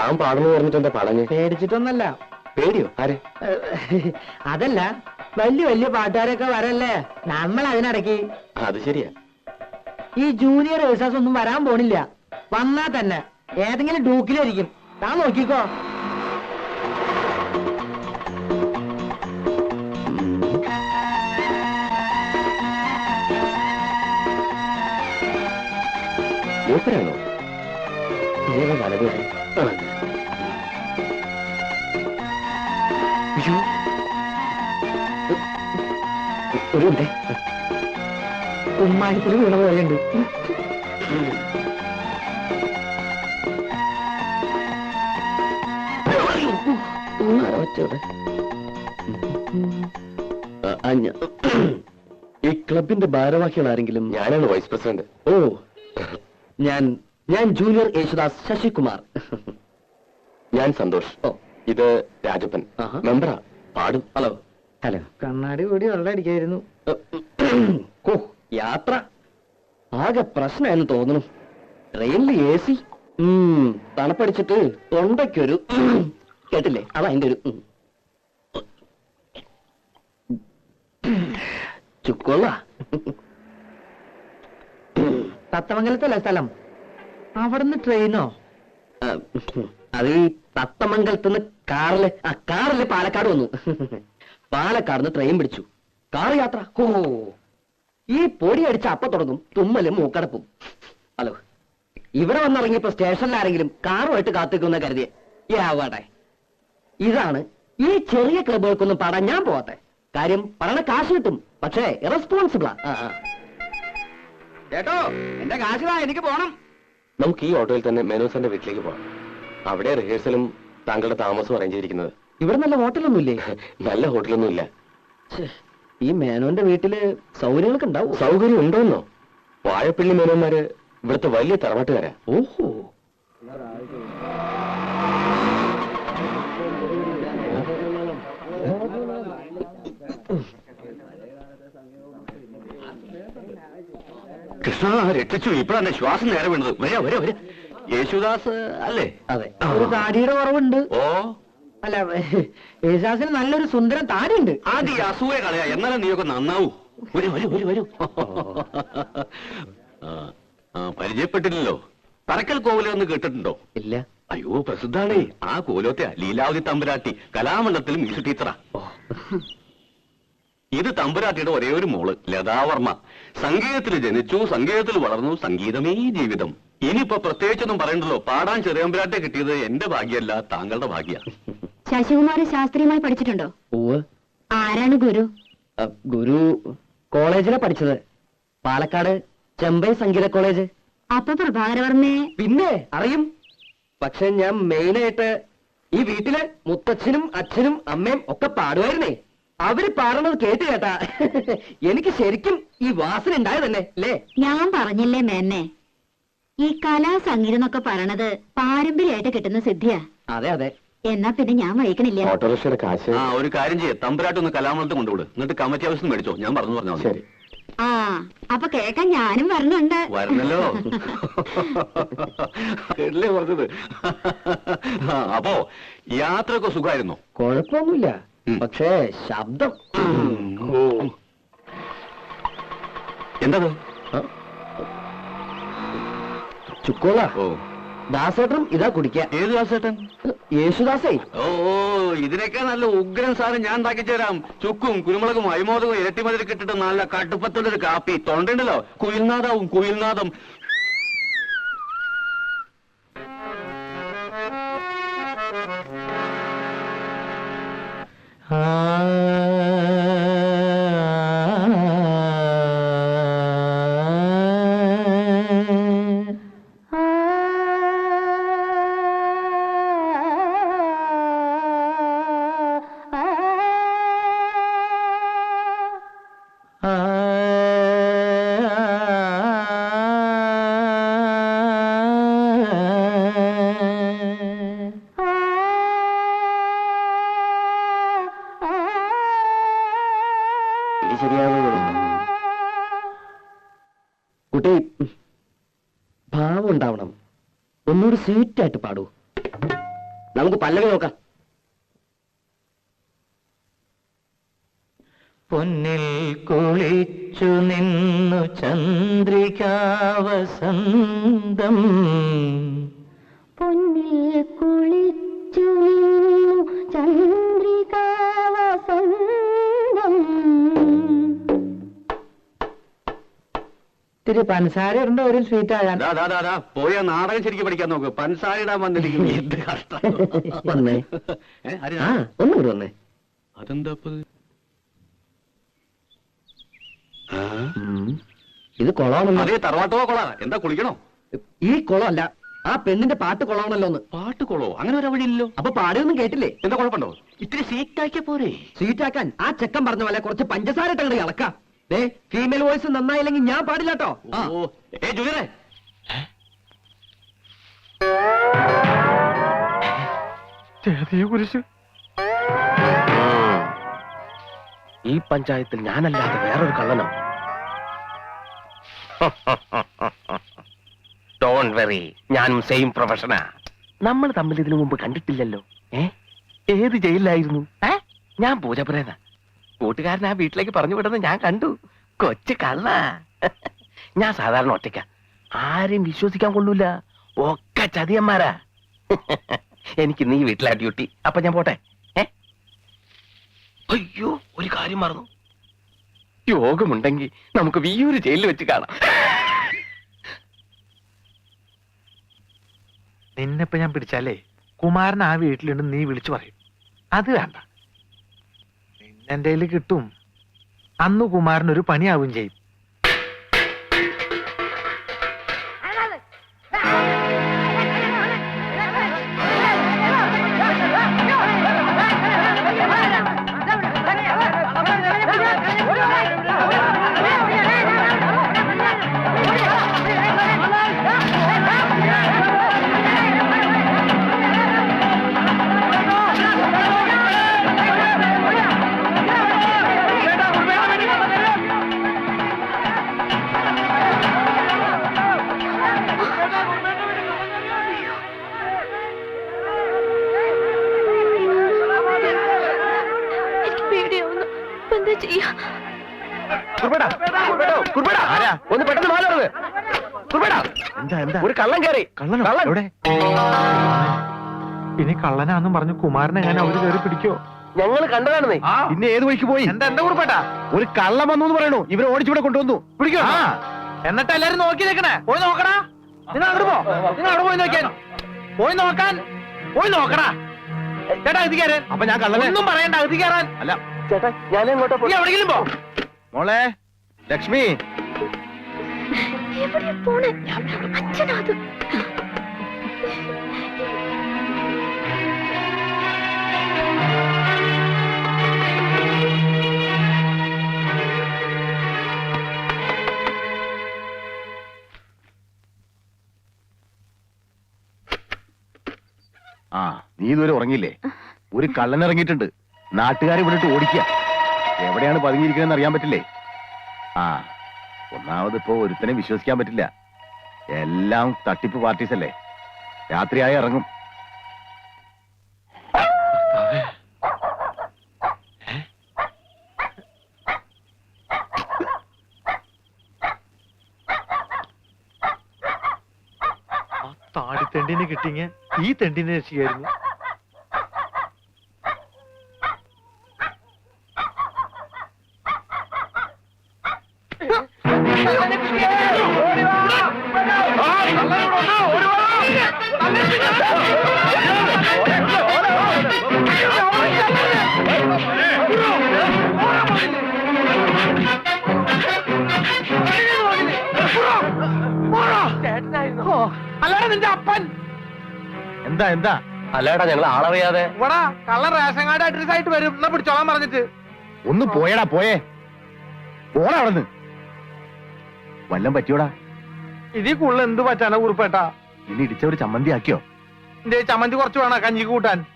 താൻ പാടുന്നു പറഞ്ഞിട്ട് എന്താ പടഞ്ഞ്? പേടിച്ചിട്ടൊന്നല്ല. പേടിയോ? ആരെ? അതല്ല വലിയ വലിയ പാട്ടുകാരൊക്കെ വരല്ലേ? നമ്മൾ അതിനടക്കി അത് ശരിയാ. ഈ ജൂനിയർ ഏഴ്സാസ് ഒന്നും വരാൻ പോണില്ല. വന്നാ തന്നെ. ഏതെങ്കിലും ഡൂക്കിലായിരിക്കും താൻ നോക്കിക്കോ. മൂപ്പരാണോ? വലത് വരെ അയ്യോ. ഒരു മിനിറ്റ്. ഉമ്മായത്തിൽ വീണ പോലെയുണ്ട്. ഈ ക്ലബിന്റെ ഭാരവാഹികൾ ആരെങ്കിലും? ഞാനാണ് വൈസ് പ്രസിഡന്റ്. ഓ. ഞാൻ ഞാൻ ജൂനിയർ യേശുദാസ് ശശികുമാർ. ഞാൻ സന്തോഷ്. ഓ. ഇത് രാജപ്പൻ. മെമ്പറാ. പാടും. ഹലോ. ഹലോ. കണ്ണാടി കൂടി വെള്ളം അടിക്കായിരുന്നു ഓ യാത്ര. ആകെ പ്രശ്നമെന്ന് തോന്നുന്നു. ട്രെയിനിൽ എ സി. തണുപ്പടിച്ചിട്ട് തൊണ്ടയ്ക്കൊരു കേട്ടില്ലേ? അതാ അതിന്റെ ഒരു. ചുക്കൊള്ള. തത്തമംഗലത്തല്ലേ സ്ഥലം? അവിടുന്ന് ട്രെയിനോ അത് തത്തമംഗലത്ത് തത്തമംഗലത്തുനിന്ന് കാറിൽ ആ കാറിൽ പാലക്കാട് വന്നു. പാലക്കാട് നിന്ന് ട്രെയിൻ പിടിച്ചു. കാർ യാത്ര ഹോ. ഈ പൊടി അടിച്ച അപ്പ തുടങ്ങും തുമ്മലും മൂക്കടപ്പും. ഹലോ ഇവിടെ വന്നിറങ്ങിയപ്പോ സ്റ്റേഷനിൽ ആരെങ്കിലും കാറുമായിട്ട് കാത്തിക്കുന്ന കരുതിയ. യാവട്ടെ ഇതാണ് ഈ ചെറിയ ക്ലബുകൾക്കൊന്നും പാടാൻ ഞാൻ പോവാത്തെ. കാര്യം പറയണ കാശ് കിട്ടും പക്ഷേ ഇറസ്പോൺസിബിളാ ചേട്ടോ എന്റെ കാശിലാ എനിക്ക് പോണം. നമുക്ക് ഈ ഓട്ടോയിൽ തന്നെ മെനോസന്റെ വീട്ടിലേക്ക് പോകാം. അവിടെ റിഹേഴ്സലും താങ്കളുടെ താമസവും അറേഞ്ച് ചെയ്തിരിക്കുന്നത്. ഇവിടെ നല്ല ഹോട്ടലൊന്നുമില്ലേ? നല്ല ഹോട്ടലൊന്നും ഇല്ല ഈ മേനോന്റെ വീട്ടിൽ സൗകര്യങ്ങളൊക്കെ ഉണ്ടാവും? സൗകര്യം ഉണ്ടോന്നോ? വാഴപ്പള്ളി മേനോന്മാര് ഇവിടുത്തെ വലിയ തറവാട്ടുകാരാ. ഓഹോ. കൃഷ്ണ രക്ഷിച്ചു. ഇപ്പോഴാണ് ശ്വാസം നേരെ വീണത്. വരാ വരാ വരാ. യേശുദാസ് അല്ലേ? അതെ. ഒരു താടിയുടെ കുറവുണ്ട്. ഓ. അല്ല യേശുദാസിന് നല്ലൊരു സുന്ദരം താടിയുണ്ട്. ആദ്യം ഈ അസൂയ കളയാ. എന്നാലും നീയൊക്കെ നന്നാവൂ. വരൂ വരൂ വരൂ വരൂ. ആ, ആ, പരിചയപ്പെട്ടില്ലല്ലോ. തറക്കൽ കോവിലെന്ന് കേട്ടിട്ടുണ്ടോ? ഇല്ല. അയ്യോ പ്രസിദ്ധാണേ. ആ കോലോത്തെ ലീലാവതി തമ്പുരാട്ടി കലാമണ്ഡലത്തിൽ മ്യൂസിക് ടീച്ചറാ. ഇത് തമ്പുരാട്ടിയുടെ ഒരേ ഒരു മോൾ ലതാവർമ്മ. സംഗീതത്തിൽ ജനിച്ചു സംഗീതത്തിൽ വളർന്നു സംഗീതമേ ജീവിതം. ഇനിയിപ്പോ പ്രത്യേകിച്ചൊന്നും പറയണ്ടല്ലോ. പാടാൻ ചെറിയമ്പുരാട്ടെ കിട്ടിയത് എന്റെ ഭാഗ്യല്ല താങ്കളുടെ ഭാഗ്യ. ശശികുമാർ ശാസ്ത്രീയമായി പഠിച്ചിട്ടുണ്ടോ? ഓ ആരാണ് ഗുരു? ഗുരു കോളേജിലെ പഠിച്ചത്. പാലക്കാട് ചെമ്പൈ സംഗീത കോളേജ്. അപ്പൊ പ്രഭാകരവർമ്മയെ പിന്നെ അറിയും. പക്ഷെ ഞാൻ മെയിനായിട്ട് ഈ വീട്ടിൽ മുത്തച്ഛനും അച്ഛനും അമ്മയും ഒക്കെ പാടുമായിരുന്നേ. അവർ പറഞ്ഞത് കേട്ട് കേട്ടാ. എനിക്ക് ശരിക്കും ഈ വാസന ഉണ്ടായത് തന്നെ അല്ലേ ഞാൻ പറഞ്ഞില്ലേ മേന്നെ? ഈ കലാ സംഗീതം എന്നൊക്കെ പറയണത് പാരമ്പര്യമായിട്ട് കിട്ടുന്ന സിദ്ധിയാ. അതെ അതെ. എന്നാ പിന്നെ ഞാൻ വഹിക്കണില്ല ഓട്ടോറിക്ഷയുടെ കാശ്. ആ ഒരു കാര്യം ചെയ്യേ. തമ്പുരാട്ടി ഒന്ന് കലാമണ്ഡലത്തിൽ കൊണ്ടുവിട്. എന്നിട്ട് കമ്മിറ്റി ഹൗസിൽ മേടിച്ചോ. ഞാൻ പറഞ്ഞു പറഞ്ഞാൽ മതി. ശരി. ആ അപ്പൊ കേക്കാൻ ഞാനും വരണുണ്ട്. വരണല്ലോ. കേട്ടില്ലേ പറഞ്ഞത്? ആ, അപ്പോ യാത്രയൊക്കെ സുഖമായിരുന്നോ? കുഴപ്പമൊന്നുമില്ല. പക്ഷേ ശബ്ദം. എന്തത്? ചുക്കോള. ദാസേട്ടനും ഇതാ കുടിക്ക ഏത് ദാസേട്ടൻ? യേശുദാസേ. ഓ ഇതിനൊക്കെ നല്ല ഉഗ്രൻ സാധനം ഞാൻ ഉണ്ടാക്കി തരാം. ചുക്കും കുരുമുളകും അരിമോദകവും ഇരട്ടിമതിൽ കിട്ടിട്ട് നല്ല കടുപ്പത്തുള്ളൊരു കാപ്പി. തൊണ്ടുണ്ടല്ലോ കുയിൽനാഥവും കുയിൽനാദം. കുട്ടി. ഭാവം ഉണ്ടാവണം. ഒന്നുകൂടി സ്വീറ്റായിട്ട് പാടൂ. നമുക്ക് പല്ലവി നോക്കാം. പൊന്നിൽ കുളിച്ചു നിന്നു ചന്ദ്രികാവസന്തം. പൊന്നിൽ കുളിച്ചു നിന്നു ചന്ദ്രികാവസന്തം. ഇത്തിരി പഞ്ചസാര ഉണ്ട് ഒരു സ്വീറ്റ് ആകാൻ. ദാ, ദാ, ദാ, ദാ, പോയ നാടകം ശരിക്കും പഠിക്കാൻ നോക്ക്. പൻസാര ഇടാൻ വന്നിരിക്കുന്നു. എന്ത് കഷ്ടം. വന്നേ. ആ വന്നേ. അതെന്താ ഇത്? ഉം. അതേ തറവാട്ടോ കൊള. എന്താ കുളിക്കണോ? ഈ കുളമല്ല ആ പെണ്ണിന്റെ പാട്ട് കൊളാണല്ലോ ഒന്ന് പാട്ട് കൊളോ? അങ്ങനെ ഒരു വഴിയില്ലല്ലോ അപ്പൊ പാടിയൊന്നും കേട്ടില്ലേ? എന്താ കുഴപ്പമുണ്ടോ? ഇത്തിരി സീറ്റാക്കിയ പോരെ. സീറ്റാക്കാൻ ആ ചെക്കൻ പറഞ്ഞ പോലെ കുറച്ച് പഞ്ചസാര ഇട്ടങ്ങട് ഇളക്കാം. ഫീമെയിൽ വോയിസ് നന്നായില്ലെങ്കിൽ ഞാൻ പാടില്ല കേട്ടോ ഓ ഏ ജൂനിയറെ ഈ പഞ്ചായത്തിൽ ഞാനല്ലാതെ വേറൊരു കള്ളനോ? ഡോണ്ട് വെറി ഞാനും സെയിം പ്രൊഫഷനാ നമ്മൾ തമ്മിൽ ഇതിനു മുമ്പ് കണ്ടിട്ടില്ലല്ലോ. ഏ? ഏത് ജയിലിലായിരുന്നു? ഞാൻ പൂജപുരേന കൂട്ടുകാരൻ ആ വീട്ടിലേക്ക് പറഞ്ഞു വിടുന്നത് ഞാൻ കണ്ടു. കൊച്ചു കള്ള. ഞാൻ സാധാരണ ഒറ്റയ്ക്ക. ആരെയും വിശ്വസിക്കാൻ കൊള്ളൂല. ഒക്കെ ചതിയന്മാരാ. എനിക്ക് നീ വീട്ടിലാ ഡ്യൂട്ടി അപ്പൊ ഞാൻ പോട്ടെ. അയ്യോ ഒരു കാര്യം മറന്നു. യോഗമുണ്ടെങ്കിൽ നമുക്ക് വിയൂര് ജയിലിൽ വെച്ച് കാണാം. നിന്നെപ്പോ ഞാൻ പിടിച്ചാലേ കുമാരൻ ആ വീട്ടിലുണ്ട് നീ വിളിച്ചു പറയും. അത് വേണ്ട. നിന്നെന്റെ കയ്യിൽ കിട്ടും. അന്ന് കുമാരൻ ഒരു പണിയാവും ചെയ്യും. എന്താ ചെയ്യാ. ഒന്ന് പെട്ടെന്ന് മാറുന്നത് എന്താ എന്താ? ഒരു കള്ളൻ കയറി ഇനി കള്ളനാന്നും പറഞ്ഞു കുമാരനെ ഞാൻ അവർ കയറി പിടിക്കോ? ഞങ്ങൾ കണ്ടതാണെന്നേ. പിന്നെ ഏത് വഴിക്ക് പോയി? എന്താ എന്താ കുറിപ്പേട്ടാ ഒരു കള്ളം വന്നു എന്ന് പറയണു. ഇവരെ ഓടിച്ചിവിടെ കൊണ്ടുവന്നു. പിടിക്കോ? എന്നിട്ട് എല്ലാരും നോക്കി നിൽക്കണേ. പോയി നോക്കടാ. നിങ്ങൾ അങ്ങോട്ട് പോ. നിങ്ങൾ അവിടെ പോയി നോക്കിയാൽ പോയി നോക്കാൻ പോയി നോക്കടാ. ചേട്ടാ അകത്ത് കയറാൻ അപ്പൊ ഞാൻ കള്ളനെ ഒന്നും പറയണ്ട അകത്ത് കയറാൻ. അല്ല ചേട്ടാ ഞാൻ എങ്ങോട്ടാ നീ എവിടെയെങ്കിലും പോ. മോളെ ലക്ഷ്മി. എവിടെയാ പോണേ? അച്ഛനാ അത് ആ നീ ഇതുവരെ ഉറങ്ങില്ലേ ഒരു കള്ളൻ ഇറങ്ങിയിട്ടുണ്ട്. നാട്ടുകാരെ വിട്ടിട്ട് ഓടിക്കുക. എവിടെയാണ് പതുങ്ങിയിരിക്കുന്നതെന്ന് അറിയാൻ പറ്റില്ലേ? ആ ഒന്നാമത് ഇപ്പോ ഒരുത്തനെ വിശ്വസിക്കാൻ പറ്റില്ല. എല്ലാം തട്ടിപ്പ് പാർട്ടീസ് അല്ലേ? രാത്രിയായി ഇറങ്ങും. ആ താടി തെണ്ടിനെ കിട്ടിങ്ങ ഈ തെണ്ടിനെ രക്ഷിക്കായിരുന്നു. നിന്റെ അപ്പൻ. എന്താ എന്താ? അല്ലേടാ ഞങ്ങൾ ആളറിയാതെ. ഇവിടെ കള്ളൻ റേഷൻ കാർഡ് അഡ്രസ് ആയിട്ട് വരും. എന്നാ പിടിച്ചോളാൻ പറഞ്ഞിട്ട്. ഒന്ന് പോയടാ പോയേ. പോടാ അവിടുന്ന്. വല്ലം പറ്റിയോടാ? ഇതിൽ കൂടുതൽ എന്ത് പറ്റാനാ കുറിപ്പേട്ടാ? ഇനി ഇടിച്ചവര് ചമ്മന്തി ആക്കിയോ? എന്റെ ചമ്മന്തി കുറച്ച് വേണം കഞ്ഞിക്ക് കൂട്ടാൻ.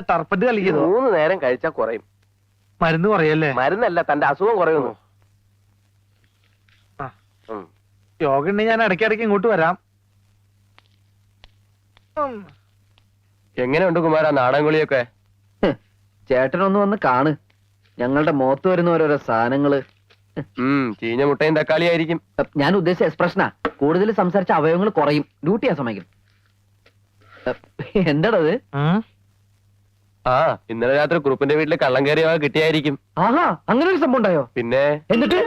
ടർപ്പറ്റ് കളിക്കുന്നു മൂന്ന് നേരം കഴിച്ചാ കുറയും. മരുന്ന് കുറയല്ലേ? മരുന്നല്ല തന്റെ അസുഖം കുറയുന്നു. യോഗ ഉണ്ടെങ്കിൽ ഞാൻ ഇടയ്ക്കിടയ്ക്ക് ഇങ്ങോട്ട് വരാം. എങ്ങനെയുണ്ട് കുമാര നാടൻകുളിയൊക്കെ ചേട്ടനൊന്ന് വന്ന് കാണ്. ഞങ്ങളുടെ മുഖത്ത് വരുന്ന ഓരോരോ സാധനങ്ങൾ. ചീഞ്ഞ മുട്ടയും തക്കാളി ആയിരിക്കും. ഞാൻ ഉദ്ദേശിച്ച എക്സ്പ്രഷനാ. കൂടുതൽ സംസാരിച്ച അവയവങ്ങൾ കുറയും. ഡ്യൂട്ടി ചെയ്യാൻ സമയം എന്താടത്. ആ ഇന്നലെ രാത്രി കുറുപ്പിന്റെ വീട്ടിൽ കള്ളം കയറിയ കിട്ടിയായിരിക്കും. ആഹാ അങ്ങനെ ഒരു സംഭവം ഉണ്ടായോ? പിന്നെ? എന്നിട്ട്?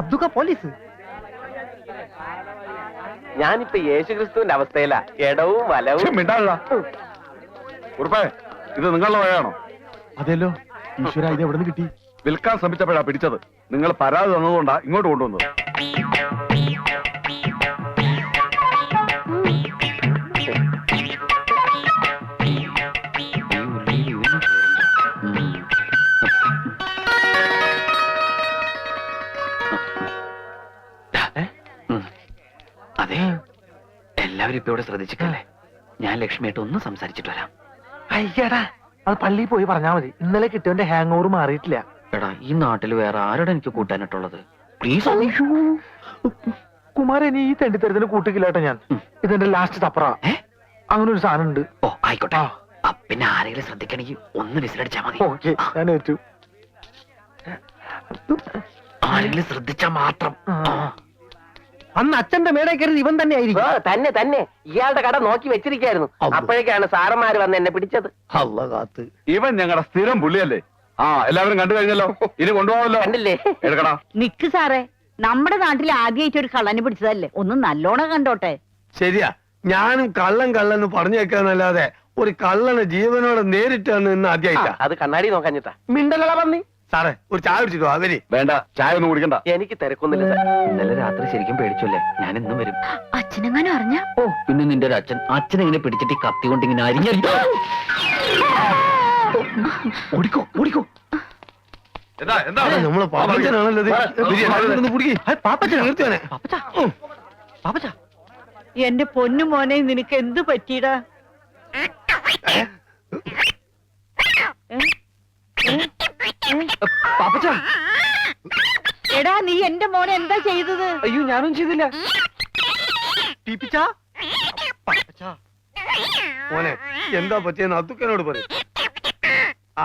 അബ്ദുക്ക പോലീസ്? ഞാനിപ്പോ യേശുക്രിസ്തുവിന്റെ അവസ്ഥയിലാ. ഇടവും വലവും. ഉറപ്പേ ഇത് നിങ്ങളുടെ വഴയാണോ അതെല്ലോ ഈശ്വര ഇത് എവിടെ നിന്ന് കിട്ടി? വിൽക്കാൻ ശ്രമിച്ചപ്പോഴാ പിടിച്ചത്. നിങ്ങൾ പരാതി തന്നതുകൊണ്ടാ ഇങ്ങോട്ട് കൊണ്ടുവന്നത്. എല്ലാവരും ഇപ്പൊ ഇവിടെ ശ്രദ്ധിച്ചിട്ടല്ലേ? ഞാൻ ലക്ഷ്മിയായിട്ട് ഒന്ന് സംസാരിച്ചിട്ട് വരാം. അയ്യടാ അത് പള്ളിയിൽ പോയി പറഞ്ഞാ മതി. ഇന്നലെ കിട്ടിയവന്റെ ഹാങ് ഓവർ മാറിയിട്ടില്ല. എടാ ഈ നാട്ടിൽ വേറെ ആരോടെ എനിക്ക് കൂട്ടാനായിട്ടുള്ളത് പ്ലീസ് കുമാരൻ ഈ തെണ്ടിത്തരത്തിന് കൂട്ടിക്കില്ലാട്ടോ ഞാൻ. ഇതെന്റെ ലാസ്റ്റ് തപ്പറ? അങ്ങനെ ഒരു സാധനം ഉണ്ട്. ഓ ആയിക്കോട്ടെ. പിന്നെ ആരെങ്കിലും ശ്രദ്ധിക്കണമെങ്കിൽ ഒന്ന് വിസിലടിച്ചാ മതി. ഓക്കെ ഞാൻ ഏറ്റു. ആരെങ്കിലും ശ്രദ്ധിച്ചാ മാത്രം. അന്ന് അച്ഛന്റെ മേടെ കയറി ഇവൻ തന്നെ ആയിരിക്കും. തന്നെ തന്നെ. ഇയാളുടെ കട നോക്കി വെച്ചിരിക്കായിരുന്നു. അപ്പോഴേക്കാണ് സാറന്മാര് വന്ന് എന്നെ പിടിച്ചത്. അല്ല കാത്ത്. ഇവൻ ഞങ്ങളുടെ സ്ഥിരം പുള്ളിയല്ലേ? ആ എല്ലാവരും കണ്ടു കഴിഞ്ഞല്ലോ. ഇനി കൊണ്ടുപോകാമല്ലോ. കണ്ടില്ലേ? എടുക്കടാ. നിക്ക് സാറേ നമ്മുടെ നാട്ടിൽ ആദ്യമായിട്ട് ഒരു കള്ളനെ പിടിച്ചതല്ലേ? ഒന്ന് നല്ലോണം കണ്ടോട്ടെ. ശരിയാ. ഞാനും കള്ളൻ കള്ളൻ പറഞ്ഞു വെക്കാന്നല്ലാതെ ഒരു കള്ളന് ജീവനോടെ നേരിട്ടാണ് ഇന്ന് ആദ്യമായിട്ടാ അത് കണ്ണാടി നോക്കാഞ്ഞിട്ടാ മിണ്ടലട പന്നി. സാറേ ഒരു ചായ കുടിച്ചിട്ടോ അവർ വേണ്ട ചായ ഒന്നും കുടിക്കണ്ട. എനിക്ക് തിരക്കൊന്നുമില്ല സാർ. ഇന്നലെ രാത്രി ശരിക്കും പേടിച്ചല്ലേ? ഞാൻ ഇന്നും വരും. അച്ഛനെങ്ങാനും അറിഞ്ഞ? ഓ പിന്നെ നിന്റെ ഒരു അച്ഛൻ. അച്ഛൻ ഇങ്ങനെ പിടിച്ചിട്ട് ഈ കത്തി കൊണ്ട് ഇങ്ങനെ അരിഞ്ഞ ഓടിക്കോ ഓടിക്കോ എന്താ എന്താ? നമ്മൾ പാപ്പച്ചനാണല്ലോ ഇത്. പാപ്പച്ചനാ. നിർത്തിയോനെ. പാപ്പച്ച. എന്റെ പൊന്നു മോനെ നിനക്ക് എന്ത് പറ്റിയടാ പാപ്പച്ച എടാ നീ എന്റെ മോനെ എന്താ ചെയ്തത്? അയ്യോ ഞാനും ചെയ്തില്ല. മോനെ എന്താ പറ്റിയെന്ന് അതുക്കനോട് പറയും. ആ.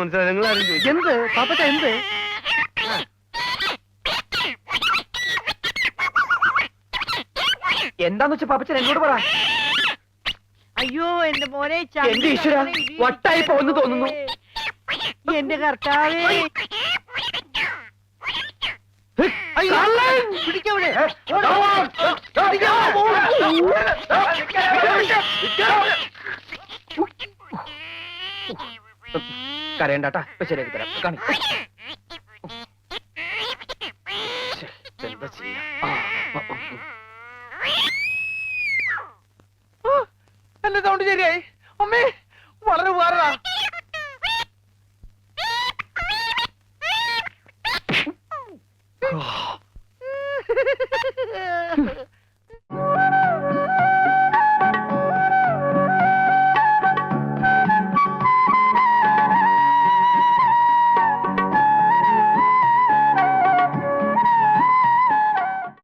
മനസ്സിലായി? നിങ്ങളാരും ചോദിച്ചു. എന്ത്? പാപ്പച്ച എന്ത്? എന്താന്ന് വെച്ചാ പാപ്പച്ചൻ എന്നോട് പറ. അയ്യോ എന്റെ മോനെ എന്റെ ഈശ്വരാ, വട്ടായി പോകുന്നു തോന്നുന്നു. എന്റെ കർത്താവേ. പിടിക്കവിടെ കരയണ്ടാട്ടാ. ഇപ്പൊ ശരിയാക്കി തരാം. കാണി. എന്താ ചെയ്യാ. എന്റെ സൗണ്ട് ശരിയായി. അമ്മേ വളരെ ഉപകാരടാ